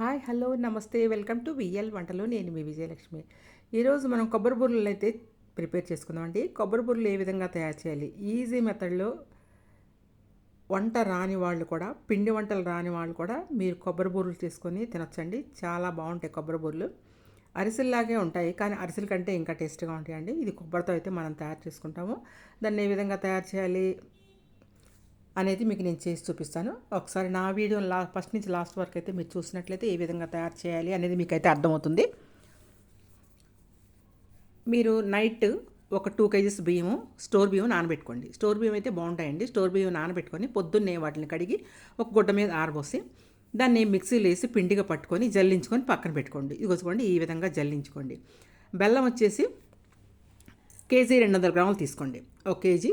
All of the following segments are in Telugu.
హాయ్ హలో నమస్తే. వెల్కమ్ టు విఎల్ వంటలో నేను మీ విజయలక్ష్మి. ఈరోజు మనం కొబ్బరి బుర్రలు అయితే ప్రిపేర్ చేసుకుందామండి కొబ్బరి బుర్రలు ఏ విధంగా తయారు చేయాలి? ఈజీ మెథడ్లో వంట రాని వాళ్ళు కూడా పిండి వంటలు రాని వాళ్ళు కూడా మీరు కొబ్బరి బుర్రలు చేసుకొని తినొచ్చండి. చాలా బాగుంటాయి కొబ్బరి బుర్రలు. అరిసెల్లాగే ఉంటాయి కానీ అరిసెల కంటే ఇంకా టేస్ట్గా ఉంటాయండి. ఇది కొబ్బరితో అయితే మనం తయారు చేసుకుంటాము. దాన్ని ఏ విధంగా తయారు చేయాలి? అనేది మీకు నేను చేసి చూపిస్తాను. ఒకసారి నా వీడియో లా ఫస్ట్ నుంచి లాస్ట్ వరకు అయితే మీరు చూసినట్లయితే ఏ విధంగా తయారు చేయాలి అనేది మీకు అయితే అర్థమవుతుంది. మీరు నైట్ ఒక టూ కేజీస్ బియ్యము స్టోర్ బియ్యం నానబెట్టుకోండి. స్టోర్ బియ్యం అయితే బాగుంటాయండి. స్టోర్ బియ్యం నానబెట్టుకొని పొద్దున్నే వాటిని కడిగి ఒక గుడ్డ మీద ఆరబోసి దాన్ని మిక్సీలో వేసి పిండిగా పట్టుకొని జల్లించుకొని పక్కన పెట్టుకోండి. ఇదిగోసుకోండి ఈ విధంగా జల్లించుకోండి. బెల్లం వచ్చేసి కేజీ రెండు వందల గ్రాములు తీసుకోండి. ఒక కేజీ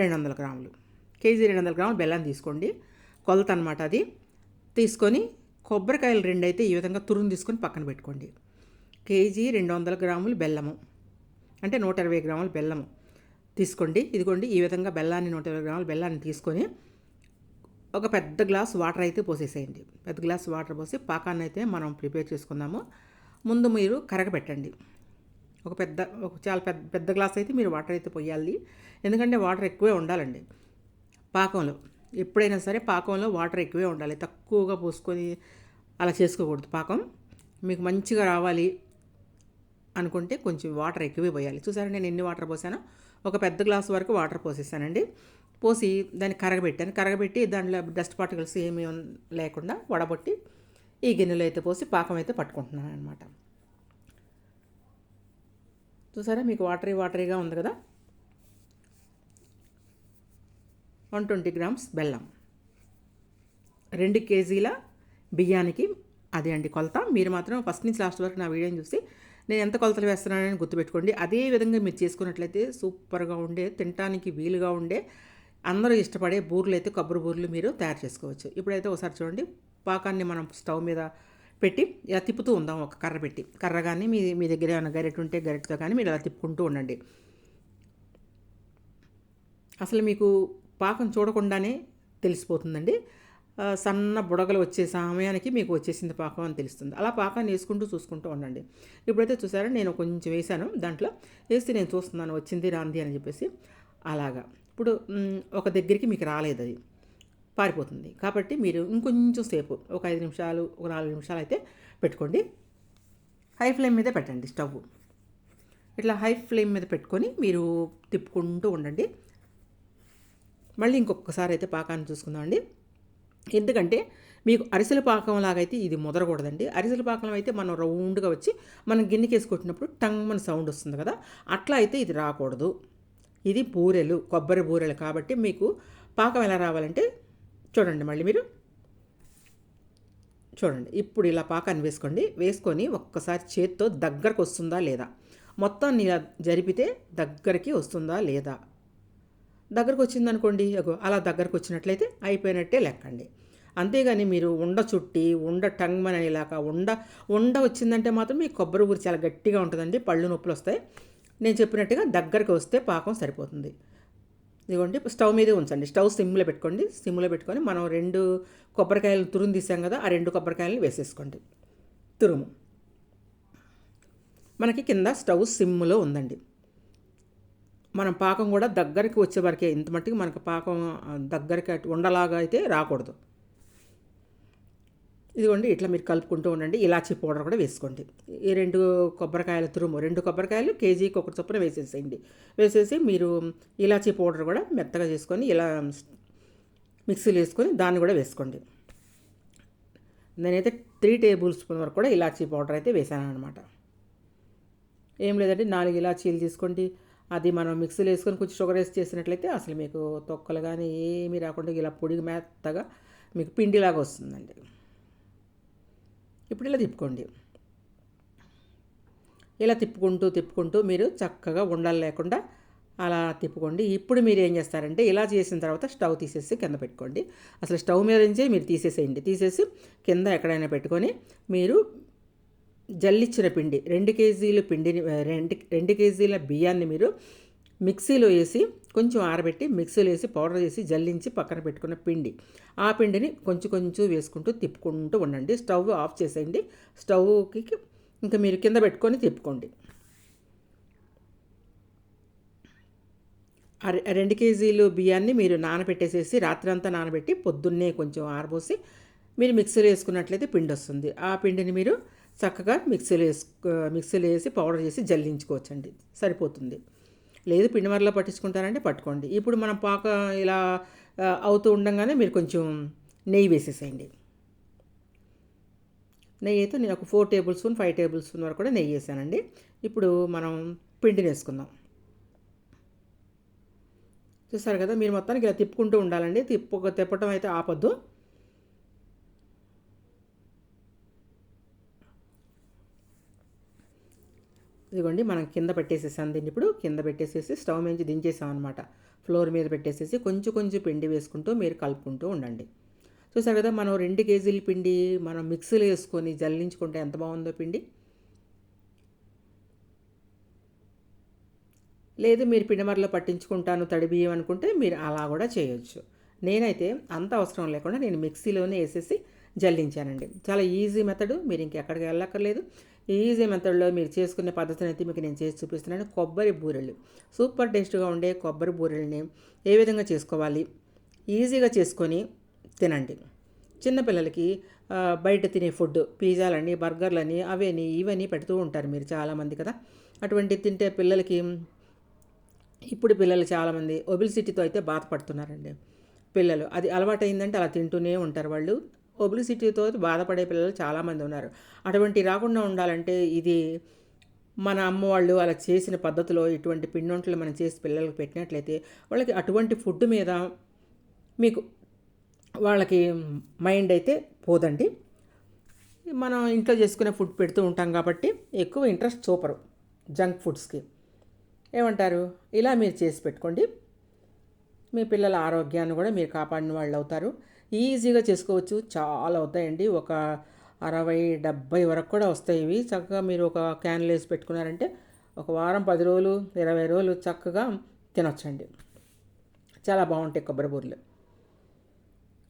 రెండు వందల గ్రాములు. కేజీ రెండు వందల గ్రాములు బెల్లం తీసుకోండి. కొలత అనమాట అది. తీసుకొని కొబ్బరికాయలు రెండు అయితే ఈ విధంగా తురుము తీసుకొని పక్కన పెట్టుకోండి. కేజీ రెండు వందల గ్రాములు బెల్లము. అంటే నూట ఇరవై గ్రాములు బెల్లము తీసుకోండి. ఇదిగోండి ఈ విధంగా బెల్లాన్ని నూట ఇరవై గ్రాములు బెల్లాన్ని తీసుకొని ఒక పెద్ద గ్లాస్ వాటర్ అయితే పోసేసేయండి. పెద్ద గ్లాస్ వాటర్ పోసి పాకాన్ని అయితే మనం ప్రిపేర్ చేసుకుందాము. ముందు మీరు కరగబెట్టండి ఒక పెద్ద ఒక చాలా పెద్ద పెద్ద గ్లాస్ అయితే మీరు వాటర్ అయితే పోయాలి. ఎందుకంటే వాటర్ ఎక్కువే ఉండాలండి. పాకంలో. ఎప్పుడైనా సరే పాకంలో వాటర్ ఎక్కువే ఉండాలి. తక్కువగా పోసుకొని అలా చేసుకోకూడదు పాకం. మీకు మంచిగా రావాలి అనుకుంటే కొంచెం వాటర్ ఎక్కువే పోయాలి. చూసారా నేను ఎన్ని వాటర్ పోసానో? ఒక పెద్ద గ్లాస్ వరకు వాటర్ పోసేసానండి. పోసి దాన్ని కరగబెట్టాను. కరగబెట్టి దాంట్లో డస్ట్ పార్టికల్స్ ఏమీ లేకుండా వడబొట్టి ఈ గిన్నెలో అయితే పోసి పాకం అయితే పట్టుకుంటున్నాను అనమాట చూసారా మీకు వాటరీ వాటరీగా ఉంది కదా? వన్ ట్వంటీ గ్రామ్స్ బెల్లం. రెండు కేజీల బియ్యానికి అదే అండి కొలత. మీరు మాత్రం ఫస్ట్ నుంచి లాస్ట్ వరకు నా వీడియోని చూసి నేను ఎంత కొలతలు వేస్తున్నానని గుర్తుపెట్టుకోండి. అదే విధంగా మీరు చేసుకున్నట్లయితే సూపర్గా ఉండే తినటానికి వీలుగా ఉండే అందరూ ఇష్టపడే బూర్లు అయితే కొబ్బరి బూర్లు మీరు తయారు చేసుకోవచ్చు. ఇప్పుడైతే ఒకసారి చూడండి. పాకాన్ని మనం స్టవ్ మీద పెట్టి ఇలా తిప్పుతూ ఉందాం ఒక కర్ర పెట్టి. కర్ర కానీ మీ మీ దగ్గర ఏమైనా గరిటె ఉంటే గరెట్తో కానీ మీరు ఇలా తిప్పుకుంటూ ఉండండి. అసలు మీకు పాకం చూడకుండానే తెలిసిపోతుందండి. సన్న బుడగలు వచ్చే సమయానికి మీకు వచ్చేసింది పాకం అని తెలుస్తుంది. అలా పాకాన్ని వేసుకుంటూ చూసుకుంటూ ఉండండి. ఇప్పుడైతే చూసారా నేను కొంచెం వేసాను దాంట్లో వేస్తే నేను చూస్తున్నాను వచ్చింది రాంది అని చెప్పేసి. అలాగా. ఇప్పుడు ఒక దగ్గరికి మీకు రాలేదు అది. పారిపోతుంది. కాబట్టి మీరు ఇంకొంచెం సేపు ఒక ఐదు నిమిషాలు ఒక నాలుగు నిమిషాలు అయితే పెట్టుకోండి. హై ఫ్లేమ్ మీద పెట్టండి స్టవ్. ఇట్లా హై ఫ్లేమ్ మీద పెట్టుకొని మీరు తిప్పుకుంటూ ఉండండి. మళ్ళీ ఇంకొకసారి అయితే పాకాన్ని చూసుకుందామండి ఎందుకంటే మీకు అరిసెల పాకం లాగైతే ఇది ముదరకూడదండి. అరిసెల పాకం అయితే మనం రౌండ్గా వచ్చి మనం గిన్నెకేసి కొట్టినప్పుడు టంగ్ మన సౌండ్ వస్తుంది కదా అట్లా అయితే ఇది రాకూడదు. ఇది బూరెలు కొబ్బరి బూరెలు కాబట్టి మీకు పాకం ఎలా రావాలంటే చూడండి మళ్ళీ మీరు. చూడండి ఇప్పుడు ఇలా పాకాన్ని వేసుకోండి. వేసుకొని ఒక్కసారి చేత్తో దగ్గరకు వస్తుందా లేదా? మొత్తాన్ని ఇలా జరిపితే దగ్గరికి వస్తుందా లేదా? దగ్గరకు వచ్చిందనుకోండి అలా దగ్గరకు వచ్చినట్లయితే అయిపోయినట్టే లెక్కండి. అంతేగాని మీరు ఉండ చుట్టి ఉండ టంగ్ అనేలాగా ఉండ ఉండ వచ్చిందంటే మాత్రం మీ కొబ్బరి ఊరి చాలా గట్టిగా ఉంటుందండి పళ్ళు నొప్పులు వస్తాయి. నేను చెప్పినట్టుగా దగ్గరకు వస్తే పాకం సరిపోతుంది. ఇదిగోండి స్టవ్ మీదే ఉంచండి. స్టవ్ సిమ్లో పెట్టుకోండి. సిమ్లో పెట్టుకొని మనం రెండు కొబ్బరికాయలు తురుము తీసాం కదా ఆ రెండు కొబ్బరికాయలను వేసేసుకోండి. తురుము. మనకి కింద స్టవ్ సిమ్లో ఉందండి. మనం పాకం కూడా దగ్గరికి వచ్చే వరకే ఇంత మట్టికి మనకు పాకం దగ్గరికి ఉండలాగా అయితే రాకూడదు. ఇదిగోండి ఇట్లా మీరు కలుపుకుంటూ ఉండండి. ఇలాచీ పౌడర్ కూడా వేసుకోండి. ఈ రెండు కొబ్బరికాయల తురుము రెండు కొబ్బరికాయలు కేజీకి ఒకటి చొప్పున వేసేసేయండి. వేసేసి మీరు ఇలాచీ పౌడర్ కూడా మెత్తగా చేసుకొని ఇలా మిక్సీలో వేసుకొని దాన్ని కూడా వేసుకోండి. నేనైతే త్రీ టేబుల్ స్పూన్ వరకు కూడా ఇలాచీ పౌడర్ అయితే వేసాను అనమాట ఏం లేదండి నాలుగు ఇలాచీలు తీసుకోండి. అది మనం మిక్సీలో వేసుకొని కొంచెం షుగర్ వేసి చేసినట్లయితే అసలు మీకు తొక్కలు కానీ ఏమీ రాకుండా ఇలా పొడి మెత్తగా మీకు పిండిలాగా వస్తుందండి. ఇప్పుడు ఇలా తిప్పుకోండి. ఇలా తిప్పుకుంటూ తిప్పుకుంటూ మీరు చక్కగా ఉండాలి లేకుండా అలా తిప్పుకోండి. ఇప్పుడు మీరు ఏం చేస్తారంటే ఇలా చేసిన తర్వాత స్టవ్ తీసేసి కింద పెట్టుకోండి. అసలు స్టవ్ మీద నుంచే మీరు తీసేసేయండి. తీసేసి కింద ఎక్కడైనా పెట్టుకొని మీరు జల్లిచ్చిన పిండి రెండు కేజీల పిండిని రెండు రెండు కేజీల బియ్యాన్ని మీరు మిక్సీలో వేసి కొంచెం ఆరబెట్టి మిక్సీలో వేసి పౌడర్ చేసి జల్లించి పక్కన పెట్టుకున్న పిండి. ఆ పిండిని కొంచెం కొంచెం వేసుకుంటూ తిప్పుకుంటూ ఉండండి. స్టవ్ ఆఫ్ చేసేయండి. స్టవ్కి ఇంకా మీరు కింద పెట్టుకొని తిప్పుకోండి. రెండు కేజీలు బియ్యాన్ని మీరు నానబెట్టేసేసి రాత్రి అంతా నానబెట్టి పొద్దున్నే కొంచెం ఆరబోసి మీరు మిక్సీలో వేసుకున్నట్లయితే పిండి వస్తుంది. ఆ పిండిని మీరు చక్కగా మిక్సీలో వేసుకో మిక్సీలో వేసి పౌడర్ చేసి జల్లించుకోవచ్చండి. సరిపోతుంది. లేదు పిండి మరలా పట్టించుకుంటారంటే పట్టుకోండి. ఇప్పుడు మనం పాక ఇలా అవుతూ ఉండగానే మీరు కొంచెం నెయ్యి వేసేసేయండి. నెయ్యి అయితే నేను ఒక four tablespoon five tablespoon వరకు కూడా నెయ్యి వేసానండి. ఇప్పుడు మనం పిండిని వేసుకుందాం. చూసారు కదా మీరు మొత్తానికి ఇలా తిప్పుకుంటూ ఉండాలండి. తిప్పు తిప్పటం అయితే ఆపొద్దు. ఇదిగోండి మనం కింద పెట్టేసేసాం దీన్ని. ఇప్పుడు కింద పెట్టేసేసి స్టవ్ మీద దించేసాం అనమాట ఫ్లోర్ మీద పెట్టేసేసి కొంచెం కొంచెం పిండి వేసుకుంటూ మీరు కలుపుకుంటూ ఉండండి. చూసారు కదా మనం రెండు కేజీల పిండి మనం మిక్సీలో వేసుకొని జల్లించుకుంటే ఎంత బాగుందో పిండి? లేదు మీరు పిండమరలో పట్టించుకుంటాను తడి బియ్యం అనుకుంటే మీరు అలా కూడా చేయొచ్చు. నేనైతే అంత అవసరం లేకుండా నేను మిక్సీలోనే వేసేసి జల్లించానండి. చాలా ఈజీ మెథడ్ మీరు ఇంకెక్కడికి వెళ్ళక్కర్లేదు. ఈజీ మెథడ్లో మీరు చేసుకునే పద్ధతిని అయితే మీకు నేను చేసి చూపిస్తున్నాను. కొబ్బరి బూరెలు. సూపర్ టేస్ట్గా ఉండే కొబ్బరి బూరెల్ని ఏ విధంగా చేసుకోవాలి? ఈజీగా చేసుకొని తినండి. చిన్నపిల్లలకి బయట తినే ఫుడ్ పిజ్జాలని బర్గర్లని అవని ఇవని పెడుతూ ఉంటారు మీరు చాలామంది కదా. అటువంటి తింటే పిల్లలకి ఇప్పుడు పిల్లలు చాలామంది ఒబిలిసిటీతో అయితే బాధపడుతున్నారండి. పిల్లలు అది అలవాటైందంటే అలా తింటూనే ఉంటారు వాళ్ళు. ఒబిలిసిటీతో బాధపడే పిల్లలు చాలామంది ఉన్నారు. అటువంటి రాకుండా ఉండాలంటే ఇది మన అమ్మవాళ్ళు అలా చేసిన పద్ధతిలో ఇటువంటి పిండొంట్లు మనం చేసి పిల్లలకు పెట్టినట్లయితే వాళ్ళకి అటువంటి ఫుడ్ మీద మీకు వాళ్ళకి మైండ్ అయితే పోదండి. మనం ఇంట్లో చేసుకునే ఫుడ్ పెడుతూ ఉంటాం కాబట్టి ఎక్కువ ఇంట్రెస్ట్ చూపరు జంక్ ఫుడ్స్కి. ఏమంటారు? ఇలా మీరు చేసి పెట్టుకోండి. మీ పిల్లల ఆరోగ్యాన్ని కూడా మీరు కాపాడిన వాళ్ళు అవుతారు ఈజీగా చేసుకోవచ్చు. చాలా అవుతాయండి ఒక అరవై డెబ్బై వరకు కూడా వస్తాయి ఇవి. చక్కగా మీరు ఒక క్యాన్లు వేసి పెట్టుకున్నారంటే ఒక వారం పది రోజులు ఇరవై రోజులు చక్కగా తినొచ్చండి. చాలా బాగుంటాయి కొబ్బరి బూరెలు.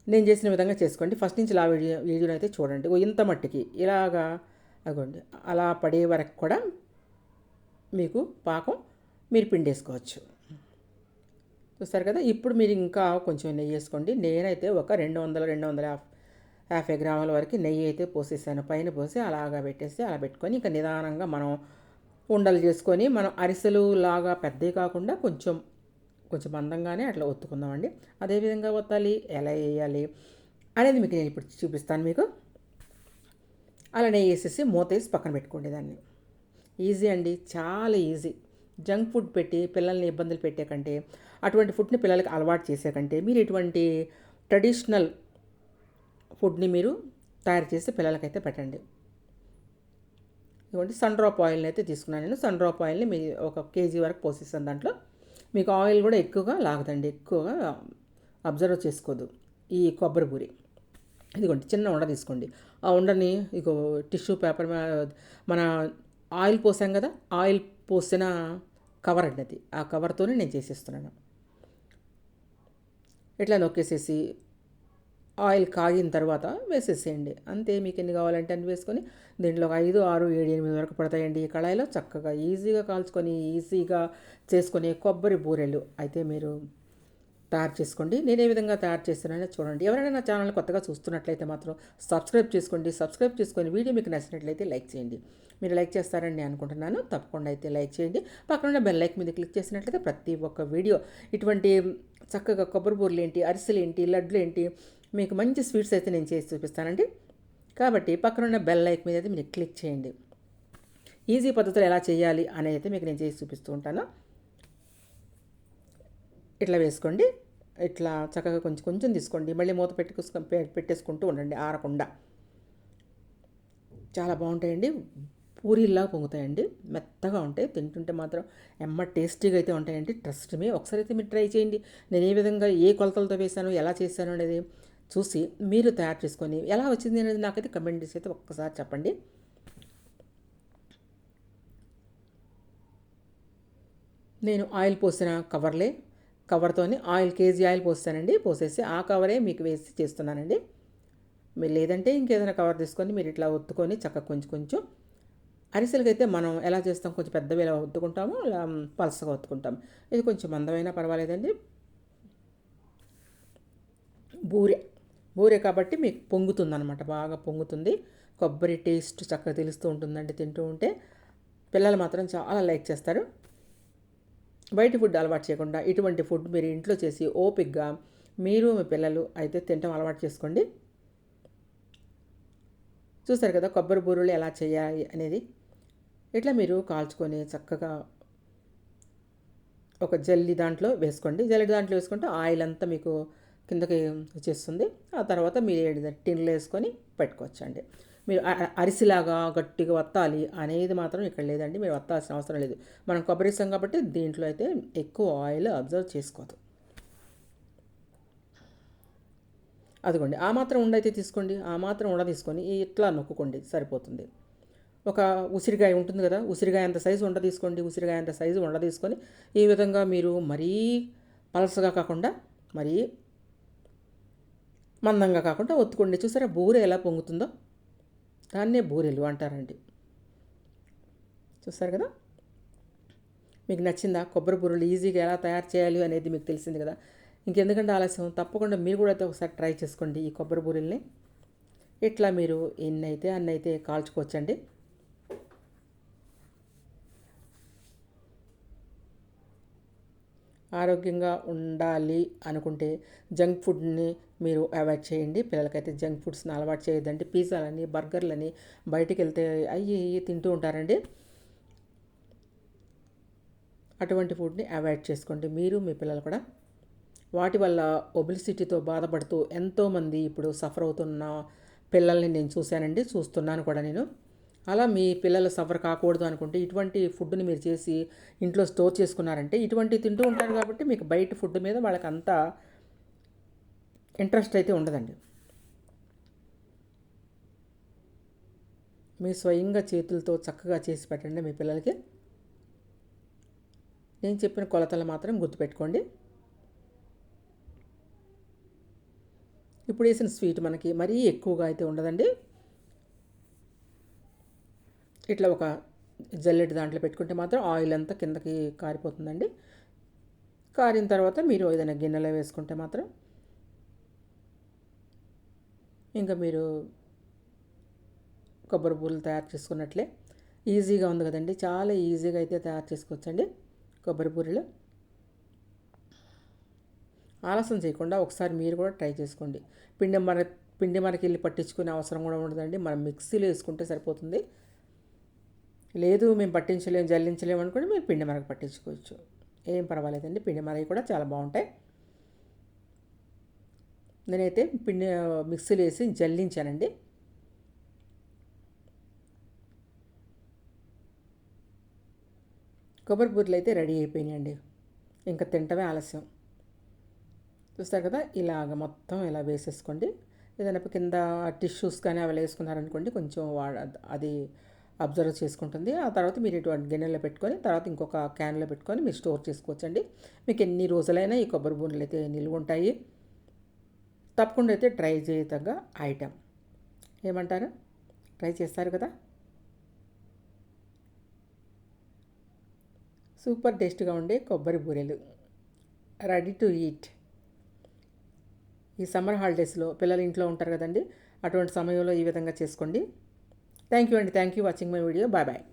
నేను చేసిన విధంగా చేసుకోండి. ఫస్ట్ నుంచి ఇలా వీడియో వీడియోని అయితే చూడండి. ఇంత మట్టికి ఇలాగా అగోండి అలా పడే వరకు కూడా మీకు పాకం మీరు పిండేసుకోవచ్చు. చూస్తారు కదా ఇప్పుడు మీరు ఇంకా కొంచెం నెయ్యి వేసుకోండి. నేనైతే ఒక రెండు వందల రెండు వందల యాభై యాభై గ్రాముల వరకు నెయ్యి అయితే పోసేసాను. పైన పోసి అలాగా పెట్టేసి అలా పెట్టుకొని ఇంకా నిదానంగా మనం ఉండలు చేసుకొని మనం అరిసెలు లాగా పెద్దవి కాకుండా కొంచెం కొంచెం మందంగానే అట్లా ఒత్తుకుందామండి. అదేవిధంగా ఒత్తాలి ఎలా వేయాలి అనేది మీకు నేను ఇప్పుడు చూపిస్తాను మీకు. అలా నెయ్యి వేసేసి మూత వేసి పక్కన పెట్టుకోండి దాన్ని. ఈజీ అండి చాలా ఈజీ. జంక్ ఫుడ్ పెట్టి పిల్లల్ని ఇబ్బందులు పెట్టే కంటే అటువంటి ఫుడ్ని పిల్లలకి అలవాటు చేసే కంటే మీరు ఇటువంటి ట్రెడిషనల్ ఫుడ్ని మీరు తయారు చేసి పిల్లలకైతే పెట్టండి. ఇవ్వండి సన్ డ్రాప్ ఆయిల్ని అయితే తీసుకున్నాను నేను. సన్ డ్రాప్ ఆయిల్ని మీ ఒక కేజీ వరకు పోసిస్తాను దాంట్లో. మీకు ఆయిల్ కూడా ఎక్కువగా లాగదండి ఎక్కువగా అబ్జర్వ్ చేసుకోదు. ఈ కొబ్బరి పూరి ఇదిగోండి చిన్న ఉండ తీసుకోండి. ఆ ఉండని ఇగో టిష్యూ పేపర్ మన ఆయిల్ పోసాం కదా ఆయిల్ పోసిన కవర్ అండి అది. ఆ కవర్తోనే నేను చేసేస్తున్నాను. ఇట్లా నొక్కేసేసి ఆయిల్ కాగిన తర్వాత వేసేసేయండి. అంతే మీకు ఎన్ని కావాలంటే అన్ని వేసుకొని దీంట్లో ఒక ఐదు ఆరు ఏడు ఎనిమిది వరకు పడతాయండి ఈ కళాయిలో చక్కగా ఈజీగా కాల్చుకొని ఈజీగా చేసుకునే కొబ్బరి బూరెలు అయితే మీరు తయారు చేసుకోండి. నేను ఏ విధంగా తయారు చేస్తున్నానో చూడండి. ఎవరైనా నా ఛానల్ కొత్తగా చూస్తున్నట్లయితే మాత్రం సబ్స్క్రైబ్ చేసుకోండి. సబ్స్క్రైబ్ చేసుకొని వీడియో మీకు నచ్చినట్లయితే లైక్ చేయండి. మీరు లైక్ చేస్తారని అనుకుంటున్నాను. తప్పకుండా అయితే లైక్ చేయండి. పక్కన బెల్ లైక్ మీద క్లిక్ చేసినట్లయితే ప్రతి ఒక్క వీడియో ఇటువంటి చక్కగా కొబ్బరి బూరలు ఏంటి అరిసెలు ఏంటి లడ్లు ఏంటి మీకు మంచి స్వీట్స్ అయితే నేను చేసి చూపిస్తానండి. కాబట్టి పక్కనున్న బెల్ లైక్ మీద అయితే మీరు క్లిక్ చేయండి. ఈజీ పద్ధతిలో ఎలా చేయాలి అనేది అయితే మీకు నేను చేసి చూపిస్తూ ఉంటాను. ఇట్లా వేసుకోండి. ఇట్లా చక్కగా కొంచెం కొంచెం తీసుకోండి. మళ్ళీ మూత పెట్టుకు పెట్టేసుకుంటూ ఉండండి. ఆరకుండా. చాలా బాగుంటాయండి. పూరీల్లా పొంగుతాయండి. మెత్తగా ఉంటాయి. తింటుంటే మాత్రం ఎమ్మ టేస్టీగా అయితే ఉంటాయండి. ట్రస్ట్ మీ ఒకసారి అయితే మీరు ట్రై చేయండి. నేను ఏ విధంగా ఏ కొలతలతో వేశాను ఎలా చేశాను అనేది చూసి మీరు తయారు చేసుకొని ఎలా వచ్చింది అనేది నాకైతే కమెంట్ చేసి అయితే ఒక్కసారి చెప్పండి. నేను ఆయిల్ పోసిన కవర్లే కవర్తోని ఆయిల్ కేజీ ఆయిల్ పోస్తానండి. పోసేసి ఆ కవరే మీకు వేసి చేస్తున్నానండి. మీరు లేదంటే ఇంకేదైనా కవర్ తీసుకొని మీరు ఇట్లా ఒత్తుకొని చక్కగా కొంచెం కొంచెం అరిసెలకైతే మనం ఎలా చేస్తాం? కొంచెం పెద్దవి ఎలా ఒత్తుకుంటామో? అలా పలసగా ఒత్తుకుంటాం. ఇది కొంచెం మందమైనా పర్వాలేదండి. బూరె. బూరె కాబట్టి మీకు పొంగుతుంది అనమాట బాగా పొంగుతుంది. కొబ్బరి టేస్ట్ చక్కగా తెలుస్తూ ఉంటుందండి తింటూ ఉంటే. పిల్లలు మాత్రం చాలా లైక్ చేస్తారు. బయట ఫుడ్ అలవాటు చేయకుండా ఇటువంటి ఫుడ్ మీరు ఇంట్లో చేసి ఓపిక్గా మీరు మీ పిల్లలు అయితే తినటం అలవాటు చేసుకోండి. చూస్తారు కదా కొబ్బరి బూరెలు ఎలా చేయాలి అనేది? ఇట్లా మీరు కాల్చుకొని చక్కగా ఒక జల్లి దాంట్లో వేసుకోండి. జల్లి దాంట్లో వేసుకుంటే ఆయిల్ అంతా మీకు కిందకి వచ్చేస్తుంది. ఆ తర్వాత మీరు టిన్లో వేసుకొని పెట్టుకోవచ్చండి. మీరు అరిసిలాగా గట్టిగా వత్తాలి అనేది మాత్రం ఇక్కడ లేదండి. మీరు వత్తాల్సిన అవసరం లేదు. మనం కొబ్బరి ఇస్తాం కాబట్టి దీంట్లో అయితే ఎక్కువ ఆయిల్ అబ్జర్వ్ చేసుకోదు అదిగోండి. ఆ మాత్రం ఉండైతే తీసుకోండి. ఆ మాత్రం ఉండ తీసుకొని ఇట్లా నొక్కుకోండి. సరిపోతుంది. ఒక ఉసిరికాయ ఉంటుంది కదా ఉసిరికాయ అంత సైజు ఉండ తీసుకోండి ఉసిరికాయ అంత సైజు ఉండ తీసుకొని ఈ విధంగా మీరు మరీ పలసగా కాకుండా మరీ మందంగా కాకుండా ఒత్తుకోండి. చూసారా బూరె ఎలా పొంగుతుందో? దాన్నే బూరెలు అంటారండి. చూస్తారు కదా? మీకు నచ్చిందా? కొబ్బరి బూరెలు ఈజీగా ఎలా తయారు చేయాలి అనేది మీకు తెలిసింది కదా? ఇంకెందుకంటే ఆలస్యం తప్పకుండా మీరు కూడా అయితే ఒకసారి ట్రై చేసుకోండి ఈ కొబ్బరి బూరెల్ని. ఇట్లా మీరు ఎన్నైతే అన్నైతే కాల్చుకోవచ్చండి. ఆరోగ్యంగా ఉండాలి అనుకుంటే జంక్ ఫుడ్ని మీరు అవాయిడ్ చేయండి. పిల్లలకైతే జంక్ ఫుడ్స్ని అలవాటు చేయొద్దండి. పిజ్జాలని బర్గర్లని బయటికి వెళ్తే అవి తింటూ ఉంటారండి. అటువంటి ఫుడ్ని అవాయిడ్ చేసుకోండి. మీరు మీ పిల్లలు కూడా. వాటి వల్ల ఒబిలిసిటీతో బాధపడుతూ ఎంతోమంది ఇప్పుడు సఫర్ అవుతున్న పిల్లల్ని నేను చూశానండి. చూస్తున్నాను కూడా నేను. అలా మీ పిల్లలు సఫర్ కాకూడదు అనుకుంటే ఇటువంటి ఫుడ్ని మీరు చేసి ఇంట్లో స్టోర్ చేసుకున్నారంటే ఇటువంటి తింటూ ఉంటారు కాబట్టి మీకు బయట ఫుడ్ మీద వాళ్ళకి అంత ఇంట్రెస్ట్ అయితే ఉండదండి. మీ స్వయంగా చేతులతో చక్కగా చేసి పెట్టండి మీ పిల్లలకి. నేను చెప్పిన కొలతలు మాత్రం గుర్తుపెట్టుకోండి. ఇప్పుడు వేసిన స్వీట్ మనకి మరీ ఎక్కువగా అయితే ఉండదండి. ఇట్లా ఒక జల్లెట్ దాంట్లో పెట్టుకుంటే మాత్రం ఆయిల్ అంతా కిందకి కారిపోతుందండి. కారిన తర్వాత మీరు ఏదైనా గిన్నెలో వేసుకుంటే మాత్రం ఇంకా మీరు కొబ్బరి పూలు తయారు చేసుకున్నట్లే ఈజీగా ఉంది కదండి. చాలా ఈజీగా అయితే తయారు చేసుకోవచ్చండి కొబ్బరి పూరీలు ఆలస్యం చేయకుండా ఒకసారి మీరు కూడా ట్రై చేసుకోండి. పిండి మన పిండి మనకి వెళ్ళి పట్టించుకునే అవసరం కూడా ఉండదండి. మనం మిక్సీలో వేసుకుంటే సరిపోతుంది. లేదు మేము పట్టించలేము జల్లించలేము అనుకుంటే మీరు పిండి మరగ పట్టించుకోవచ్చు. ఏం పర్వాలేదండి పిండి మరగ కూడా చాలా బాగుంటాయి. నేనైతే పిండి మిక్సీలో వేసి జల్లించానండి. కొబ్బరి బూరెలు అయితే రెడీ అయిపోయినాయండి. ఇంకా తింటమే ఆలస్యం. చూస్తారు కదా ఇలాగ మొత్తం ఇలా వేసేసుకోండి. ఏదైనా కింద టిష్యూస్ కానీ అవి వేసుకున్నారనుకోండి కొంచెం వా అది అబ్జర్వ్ చేసుకుంటుంది. ఆ తర్వాత మీరు ఇటువంటి గిన్నెలో పెట్టుకొని తర్వాత ఇంకొక క్యాన్లో పెట్టుకొని మీరు స్టోర్ చేసుకోవచ్చండి. మీకు ఎన్ని రోజులైనా ఈ కొబ్బరి బూరెలు అయితే నిల్వ ఉంటాయి తప్పకుండా అయితే ట్రై చేయతగ్గ ఐటెం. ఏమంటారు? ట్రై చేస్తారు కదా? సూపర్ టేస్ట్గా ఉండే కొబ్బరి బూరెలు. Ready to eat. ఈ సమ్మర్ హాలిడేస్లో పిల్లలు ఇంట్లో ఉంటారు కదండి. అటువంటి సమయంలో ఈ విధంగా చేసుకోండి. Thank you and thank you for watching my video. Bye bye.